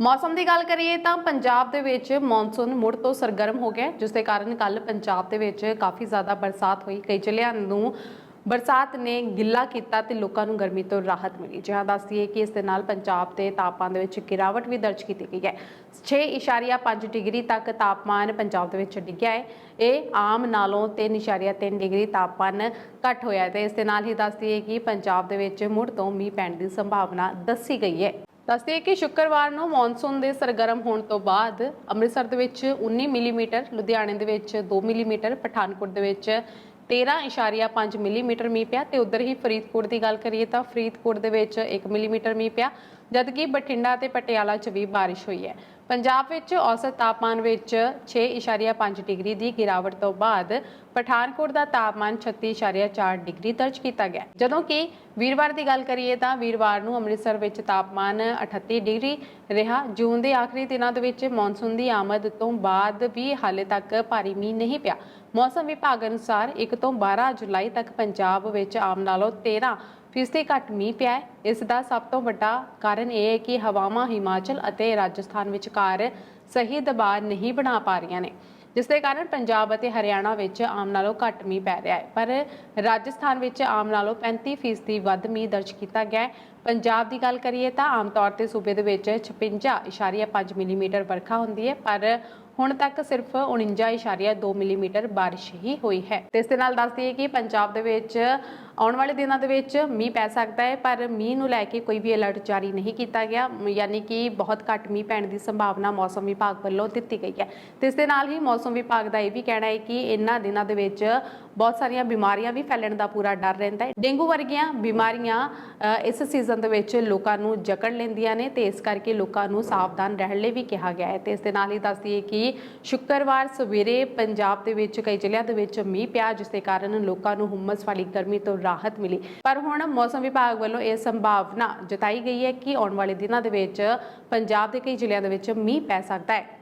ਮੌਸਮ ਦੀ ਗੱਲ ਕਰੀਏ ਤਾਂ ਪੰਜਾਬ ਦੇ ਵਿੱਚ ਮੌਨਸੂਨ ਮੁੜ ਤੋਂ ਸਰਗਰਮ ਹੋ ਗਿਆ ਜਿਸ ਦੇ ਕਾਰਨ ਕੱਲ ਪੰਜਾਬ ਦੇ ਵਿੱਚ ਕਾਫੀ ਜ਼ਿਆਦਾ ਬਰਸਾਤ ਹੋਈ। ਕਈ ਜ਼ਿਲ੍ਹਿਆਂ ਨੂੰ ਬਰਸਾਤ ਨੇ ਗਿੱਲਾ ਕੀਤਾ ਤੇ ਲੋਕਾਂ ਨੂੰ ਗਰਮੀ ਤੋਂ ਰਾਹਤ ਮਿਲੀ। ਜਿਹਾਂ ਦੱਸਦੀਏ ਕਿ ਇਸ ਦੇ ਨਾਲ ਪੰਜਾਬ ਦੇ ਤਾਪਮਾਨ ਦੇ ਵਿੱਚ ਗਿਰਾਵਟ ਵੀ ਦਰਜ ਕੀਤੀ ਗਈ ਹੈ। 6.5 ਡਿਗਰੀ ਤੱਕ ਤਾਪਮਾਨ ਪੰਜਾਬ ਦੇ ਵਿੱਚ ਡਿੱਗਿਆ ਹੈ। ਇਹ ਆਮ ਨਾਲੋਂ 3.3 ਡਿਗਰੀ ਤਾਪਮਾਨ ਘੱਟ ਹੋਇਆ ਹੈ ਤੇ ਇਸ ਦੇ ਨਾਲ ਹੀ ਦੱਸਦੀਏ ਕਿ ਪੰਜਾਬ ਦੇ ਵਿੱਚ ਮੁੜ ਤੋਂ ਮੀਂਹ ਪੈਣ ਦੀ ਸੰਭਾਵਨਾ ਦੱਸੀ ਗਈ ਹੈ। ਦੱਸਦੇ ਕਿ ਸ਼ੁੱਕਰਵਾਰ ਨੂੰ ਮੌਨਸੂਨ ਦੇ ਸਰਗਰਮ ਹੋਣ ਤੋਂ ਬਾਅਦ ਅੰਮ੍ਰਿਤਸਰ ਦੇ ਵਿੱਚ 19 ਮਿਲੀਮੀਟਰ, ਲੁਧਿਆਣੇ ਦੇ ਵਿੱਚ 2 ਮਿਲੀਮੀਟਰ, ਪਠਾਨਕੋਟ ਦੇ ਵਿੱਚ 13.5 ਮਿਲੀਮੀਟਰ ਮੀਂਹ ਪਿਆ ਤੇ ਉਧਰ ਹੀ ਫਰੀਦਕੋਟ ਦੀ ਗੱਲ ਕਰੀਏ ਤਾਂ ਫਰੀਦਕੋਟ ਦੇ ਵਿੱਚ 1 ਮਿਲੀਮੀਟਰ ਮੀਂਹ ਪਿਆ। ਜਦਕਿ ਬਠਿੰਡਾ ਤੇ ਪਟਿਆਲਾ 'ਚ ਵੀ ਬਾਰਿਸ਼ ਹੋਈ ਹੈ। ਪੰਜਾਬ ਵਿੱਚ ਔਸਤ ਤਾਪਮਾਨ ਵਿੱਚ 6.5 ਡਿਗਰੀ ਦੀ ਗਿਰਾਵਟ ਤੋਂ ਬਾਅਦ ਪਠਾਨਕੋਟ ਦਾ ਤਾਪਮਾਨ 36.4 ਡਿਗਰੀ ਦਰਜ ਕੀਤਾ ਗਿਆ। ਜਦੋਂ ਕਿ ਵੀਰਵਾਰ ਦੀ ਗੱਲ ਕਰੀਏ ਤਾਂ ਵੀਰਵਾਰ ਨੂੰ ਅੰਮ੍ਰਿਤਸਰ ਵਿੱਚ ਤਾਪਮਾਨ 38 ਡਿਗਰੀ ਰਿਹਾ। ਜੂਨ ਦੇ ਆਖਰੀ ਦਿਨਾਂ ਦੇ ਵਿੱਚ ਮੌਨਸੂਨ ਦੀ ਆਮਦ ਤੋਂ ਬਾਅਦ ਵੀ ਹਾਲੇ ਤੱਕ ਭਾਰੀ ਮੀਂਹ ਨਹੀਂ ਪਿਆ। ਮੌਸਮ ਵਿਭਾਗ ਅਨੁਸਾਰ 1 ਤੋਂ 12 ਜੁਲਾਈ ਤੱਕ ਪੰਜਾਬ ਵਿੱਚ ਆਮ ਨਾਲੋਂ 13 ਫੀਸਦੀ ਘੱਟ ਮੀਂਹ ਪਿਆ ਹੈ। ਇਸ ਦਾ ਸਭ ਤੋਂ ਵੱਡਾ ਕਾਰਨ ਇਹ ਹੈ ਕਿ ਹਵਾਵਾਂ ਹਿਮਾਚਲ ਅਤੇ ਰਾਜਸਥਾਨ ਵਿਚਕਾਰ ਸਹੀ ਦਬਾਅ ਨਹੀਂ ਬਣਾ ਪਾ ਰਹੀਆਂ ਨੇ, ਜਿਸ ਦੇ ਕਾਰਨ ਪੰਜਾਬ ਅਤੇ ਹਰਿਆਣਾ ਵਿੱਚ ਆਮ ਨਾਲੋਂ ਘੱਟ ਮੀਂਹ ਪੈ ਰਿਹਾ ਹੈ। ਪਰ ਰਾਜਸਥਾਨ ਵਿੱਚ ਆਮ ਨਾਲੋਂ 35 ਫੀਸਦੀ ਵੱਧ ਮੀਂਹ ਦਰਜ ਕੀਤਾ ਗਿਆ ਹੈ। ਪੰਜਾਬ ਦੀ ਗੱਲ ਕਰੀਏ ਤਾਂ ਆਮ ਤੌਰ ਤੇ ਸੂਬੇ ਦੇ ਵਿੱਚ 56.5 ਮਿਲੀਮੀਟਰ ਵਰਖਾ ਹੁੰਦੀ ਹੈ, ਪਰ ਹੁਣ ਤੱਕ ਸਿਰਫ 49.2 ਮਿਲੀਮੀਟਰ ਬਾਰਿਸ਼ ਹੀ ਹੋਈ ਹੈ। ਤੇ ਇਸ ਦੇ ਨਾਲ ਦੱਸ ਦਈਏ ਕਿ ਪੰਜਾਬ ਦੇ ਵਿੱਚ ਆਉਣ ਵਾਲੇ ਦਿਨਾਂ ਦੇ ਵਿੱਚ ਮੀਂਹ ਪੈ ਸਕਦਾ ਹੈ, ਪਰ ਮੀਂਹ ਨੂੰ ਲੈ ਕੇ ਕੋਈ ਵੀ ਅਲਰਟ ਜਾਰੀ ਨਹੀਂ ਕੀਤਾ ਗਿਆ। ਯਾਨੀ ਕਿ ਬਹੁਤ ਘੱਟ ਮੀਂਹ ਪੈਣ ਦੀ ਸੰਭਾਵਨਾ ਮੌਸਮ ਵਿਭਾਗ ਵੱਲੋਂ ਦਿੱਤੀ ਗਈ ਹੈ। ਤੇ ਇਸ ਦੇ ਨਾਲ ਹੀ ਮੌਸਮ ਵਿਭਾਗ ਦਾ ਇਹ ਵੀ ਕਹਿਣਾ ਹੈ ਕਿ ਇਹਨਾਂ ਦਿਨਾਂ ਦੇ ਵਿੱਚ ਬਹੁਤ ਸਾਰੀਆਂ ਬਿਮਾਰੀਆਂ ਵੀ ਫੈਲਣ ਦਾ ਪੂਰਾ ਡਰ ਰਹਿੰਦਾ ਹੈ। ਡੇਂਗੂ ਵਰਗੀਆਂ ਬਿਮਾਰੀਆਂ ਇਸ ਸੀਜ਼ਨ ਦੇ ਵਿੱਚ ਲੋਕਾਂ ਨੂੰ ਜਕੜ ਲੈਂਦੀਆਂ ਨੇ ਤੇ ਇਸ ਕਰਕੇ ਲੋਕਾਂ ਨੂੰ ਸਾਵਧਾਨ ਰਹਿਣ ਲਈ ਵੀ ਕਿਹਾ ਗਿਆ ਹੈ। ਤੇ ਇਸ ਦੇ ਨਾਲ ਹੀ ਦੱਸ ਦਈਏ ਕਿ ਸ਼ੁੱਕਰਵਾਰ ਸਵੇਰੇ ਪੰਜਾਬ ਦੇ ਵਿੱਚ, ਕਈ ਜ਼ਿਲ੍ਹਿਆਂ ਦੇ ਵਿੱਚ ਮੀਂਹ ਪਿਆ, ਜਿਸ ਦੇ ਕਾਰਨ ਲੋਕਾਂ ਨੂੰ ਹੁਮਸ ਵਾਲੀ ਗਰਮੀ ਤੋਂ ਰਾਹਤ ਮਿਲੀ। ਪਰ ਹੁਣ ਮੌਸਮ ਵਿਭਾਗ ਵੱਲੋਂ ਇਹ ਸੰਭਾਵਨਾ ਜਤਾਈ ਗਈ ਹੈ ਕਿ ਆਉਣ ਵਾਲੇ ਦਿਨਾਂ ਦੇ ਵਿੱਚ ਪੰਜਾਬ ਦੇ ਕਈ ਜ਼ਿਲ੍ਹਿਆਂ ਦੇ ਵਿੱਚ ਮੀਂਹ ਪੈ ਸਕਦਾ ਹੈ।